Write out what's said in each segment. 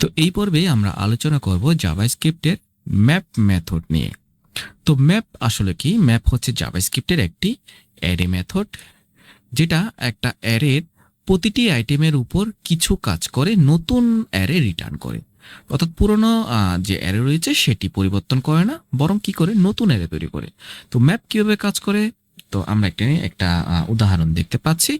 তো এই পর্বে আমরা আলোচনা করব জাভাস্ক্রিপ্টের ম্যাপ মেথড নিয়ে। তো ম্যাপ আসলে কি? ম্যাপ হচ্ছে জাভাস্ক্রিপ্টের একটি অ্যারে মেথড, যেটা একটা অ্যারের প্রতিটি আইটেমের উপর কিছু কাজ করে, নতুন অ্যারে রিটার্ন করে। অর্থাৎ পুরনো যে অ্যারে রয়েছে, সেটি পরিবর্তন করে না, বরং কি করে? নতুন অ্যারে তৈরি করে। তো ম্যাপ কীভাবে কাজ করে? তো আমরা একটা একটা উদাহরণ দেখতে পাচ্ছি।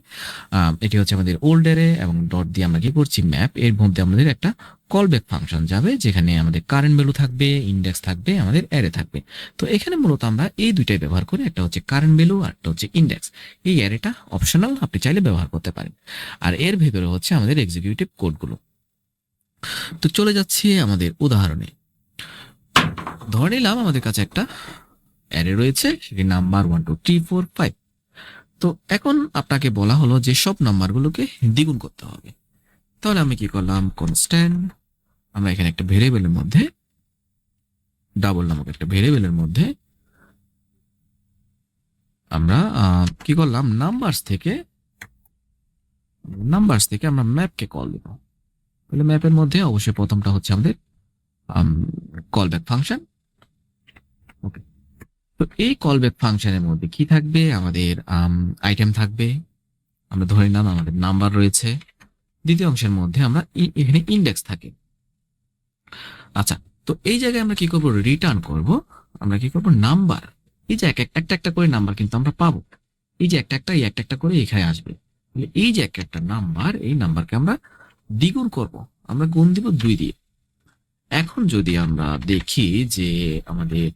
এটি হচ্ছে আমাদের ওল্ড অ্যারে এবং ডট দিয়ে আমরা কি করছি? ম্যাপ। এর মধ্যে আমাদের একটা কলব্যাক ফাংশন যাবে, যেখানে আমাদের কারেন্ট ভ্যালু থাকবে ইন্ডেক্স থাকবে, আমাদের অ্যারে থাকবে। তো এখানে মূলত আমরা এই দুইটাই ব্যবহার করি, একটা হচ্ছে কারেন্ট ভ্যালু আর একটা হচ্ছে ইন্ডেক্স এই অ্যারেটা অপশনাল আপনি চাইলে ব্যবহার করতে পারেন। আর এর ভেতরে হচ্ছে আমাদের এক্সিকিউটিভ কোডগুলো তো চলে যাচ্ছি আমাদের উদাহরণে। ধরে নিলাম আমাদের কাছে একটা অ্যারে রয়েছে সেটি number one two three four five তো এখন আপনাকে বলা হলো যে সব নাম্বারগুলোকে দ্বিগুণ করতে হবে। তাহলে আমি কি করলাম কনস্ট্যান্ট আমরা এখানে একটা ভেরিয়েবলের মধ্যে ডাবল নামক একটা ভেরিয়েবলের মধ্যে আমরা কি করলাম? নাম্বারস থেকে নাম্বারস থেকে আমরা ম্যাপকে কল দেব। তাহলে ম্যাপের মধ্যে অবশ্যই প্রথমটা হচ্ছে আমাদের কল ব্যাক ফাংশন ওকে তো এই কল ব্যাক ফাংশনের মধ্যে কি থাকবে? আমাদের আইটেম থাকবে। আমরা ধরে নিলাম আমাদের নাম্বার রয়েছে। দ্বিতীয় অংশের মধ্যে আমরা এখানে ইন্ডেক্স থাকে। আচ্ছা তো এই জায়গায় আমরা কি করব? রিটার্ন করব। আমরা কি করব? নাম্বার এই যে এক এক- একটা একটা করে নাম্বার কিন্তু আমরা পাবো। এই যে একটা একটা, এই একটা একটা করে এখানে আসবে। এই যে একটা একটা নাম্বার এই নাম্বারকে আমরা দ্বিগুণ করব। আমরা গুণ দিব দুই দিয়ে। এখন যদি আমরা দেখি যে আমাদের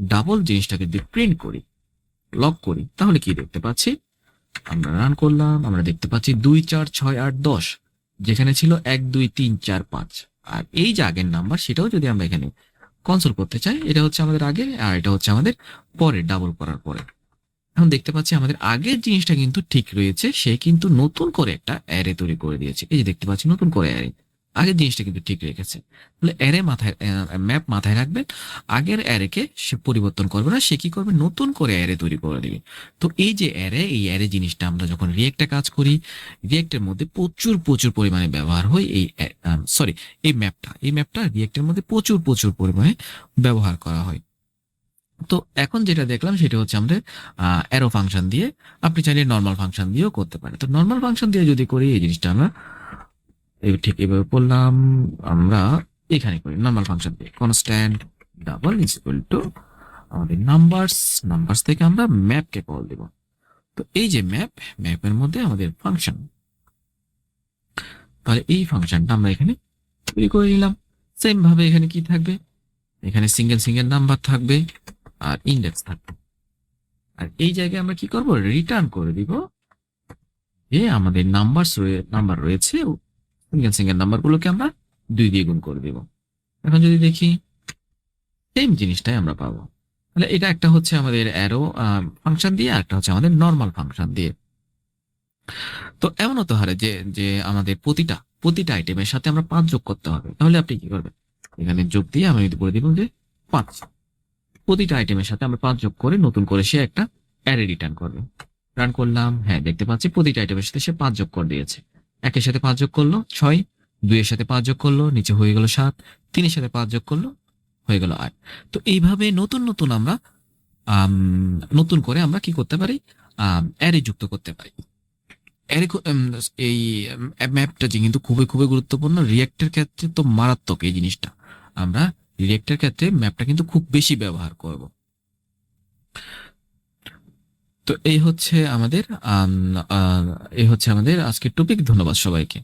ডাবল জিনিসটাকে যদি প্রিন্ট করি লক করি, তাহলে কি দেখতে পাচ্ছি? আমরা রান করলাম, আমরা দেখতে পাচ্ছি দুই, চার, ছয়, আট, দশ। যেখানে ছিল এক, দুই, তিন, চার, পাঁচ। আর এই যে আগের নাম্বার, সেটাও যদি আমরা এখানে কনসোল করতে চাই, এটা হচ্ছে আমাদের আগে আর এটা হচ্ছে আমাদের পরে ডাবল করার পরে। এখন দেখতে পাচ্ছি আমাদের আগের জিনিসটা কিন্তু ঠিক রয়েছে, সে কিন্তু নতুন করে একটা অ্যারে তৈরি করে দিয়েছে। এই যে দেখতে পাচ্ছি নতুন করে অ্যারে আগের জিনিসটা কিন্তু ঠিক রেখেছে তাহলে অ্যারে মাথায় ম্যাপ মাথায় রাখবেন আগের অ্যারেকে সে পরিবর্তন করবে না, সে কি করবে? নতুন করে অ্যারে তৈরি করে দিবে। তো এই যে অ্যারে এই অ্যারে জিনিসটা আমরা যখন রিয়েক্টে কাজ করি রিয়েক্টের মধ্যে প্রচুর প্রচুর পরিমাণে ব্যবহার হয় এই সরি এই ম্যাপটা এই ম্যাপটা রিয়েক্টের মধ্যে প্রচুর প্রচুর পরিমাণে ব্যবহার করা হয়। তো এখন যেটা দেখলাম সেটা হচ্ছে আমাদের অ্যারো ফাংশন দিয়ে আপনি চাইলে নর্মাল ফাংশন দিয়েও করতে পারেন। তো নর্মাল ফাংশন দিয়ে যদি করি এই জিনিসটা আমরা ঠিক এভাবে করলাম আমরা এখানে করি নাম্বার ফাংশন দিয়ে। Constant double is equal to আমাদের নাম্বারস নাম্বারস থেকে আমরা ম্যাপকে কল দেব। তো এই যে ম্যাপ ম্যাপের মধ্যে আমাদের ফাংশন তাহলে এই ফাংশনটা আমরা এখানে তৈরি করে নিলাম। সেম ভাবে এখানে কি থাকবে? এখানে সিঙ্গেল সিঙ্গেল নাম্বার থাকবে আর ইন্ডেক্স থাকবে। আর এই জায়গায় আমরা কি করব? রিটার্ন করে দিব। যে আমাদের নাম্বার নাম্বার রয়েছে সিঙ্গেল সিঙ্গেল নাম্বারগুলোকে আমরা দুই দিয়ে গুণ করে দিব। এখন যদি দেখি সেম জিনিসটাই আমরা পাবো। তাহলে এটা একটা হচ্ছে আমাদের অ্যারো ফাংশন দিয়ে একটা হচ্ছে আমাদের নর্মাল ফাংশন দিয়ে। তো এমন হতে পারে যে যে আমাদের প্রতিটা প্রতিটা আইটেমের সাথে আমরা পাঁচ যোগ করতে হবে। তাহলে আপনি কি করবেন? এখানে যোগ দিয়ে আমি যদি বলে দিব যে পাঁচ। প্রতিটা আইটেমের সাথে আমরা পাঁচ যোগ করে নতুন করে সে একটা অ্যারে রিটার্ন করবে। রান করলাম হ্যাঁ দেখতে পাচ্ছি প্রতিটা আইটেমের সাথে সে পাঁচ যোগ করে দিয়েছে। একের সাথে পাঁচ যোগ করল ছয় দুইয়ের সাথে পাঁচ যোগ করল নিচে হয়ে গেল সাত তিনের সাথে পাঁচ যোগ করল হয়ে গেল আট। তো এইভাবে নতুন নতুন আমরা আম, নতুন করে আমরা কি করতে পারি? অ্যারে যুক্ত করতে পারি। অ্যারে এই ম্যাপটা যে কিন্তু খুবই খুবই গুরুত্বপূর্ণ রিয়েক্টের ক্ষেত্রে তো মারাত্মক এই জিনিসটা। আমরা রিয়েক্টের ক্ষেত্রে ম্যাপটা কিন্তু খুব বেশি ব্যবহার করব। তো এই হচ্ছে আমাদের এই হচ্ছে আমাদের আজকের টপিক ধন্যবাদ সবাইকে।